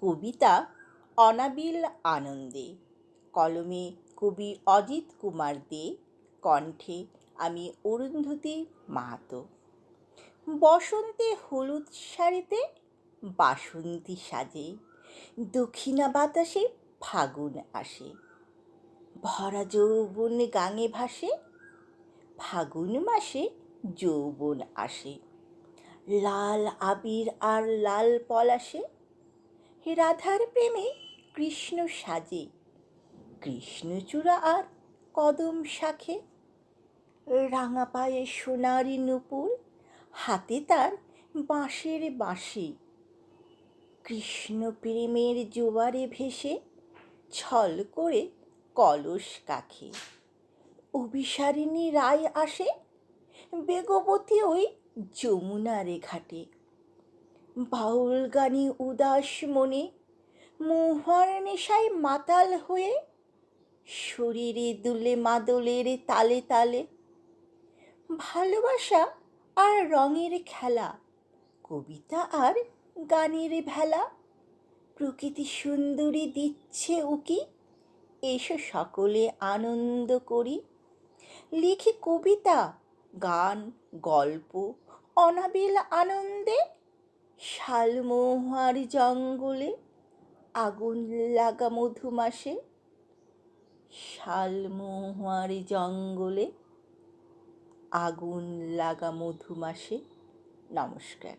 কবিতা অনাবিল আনন্দে। কলমে কবি অজিত কুমার দে, কণ্ঠে আমি অরুন্ধতী মাহাতো। বসন্তে হলুদ শাড়িতে বাসন্তী সাজে, দক্ষিণা বাতাসে ফাগুন আসে। ভরা যৌবন গাঙে ভাসে, ফাগুন মাসে যৌবন আসে। লাল আবির আর লাল পলাশে রাধার প্রেমে কৃষ্ণ সাজে। কৃষ্ণচূড়া আর কদম শাখে রাঙা পায়ে সোনারি নুপুর হাতে তার বাঁশের বাঁশি। কৃষ্ণ প্রেমের জোয়ারে ভেসে ছল করে কলস কাখে। অভিসারিণী রায় আসে বেগবতী ওই যমুনারে ঘাটে বাউল গানে উদাস মনে মহুয়ার নেশায় মাতাল হয়ে, শরীরে দুলে মাদলের তালে তালে। ভালোবাসা আর রঙের খেলা, কবিতা আর গানের ভেলা। প্রকৃতি সুন্দরী দিচ্ছে উকি, এসো সকলে আনন্দ করি। লিখি কবিতা, গান, গল্প, অনাবিল আনন্দে শালমহুয়ার জঙ্গলে আগুন লাগা মধু মাসে শালমোহার জঙ্গলে আগুন লাগা মধু মাসে নমস্কার।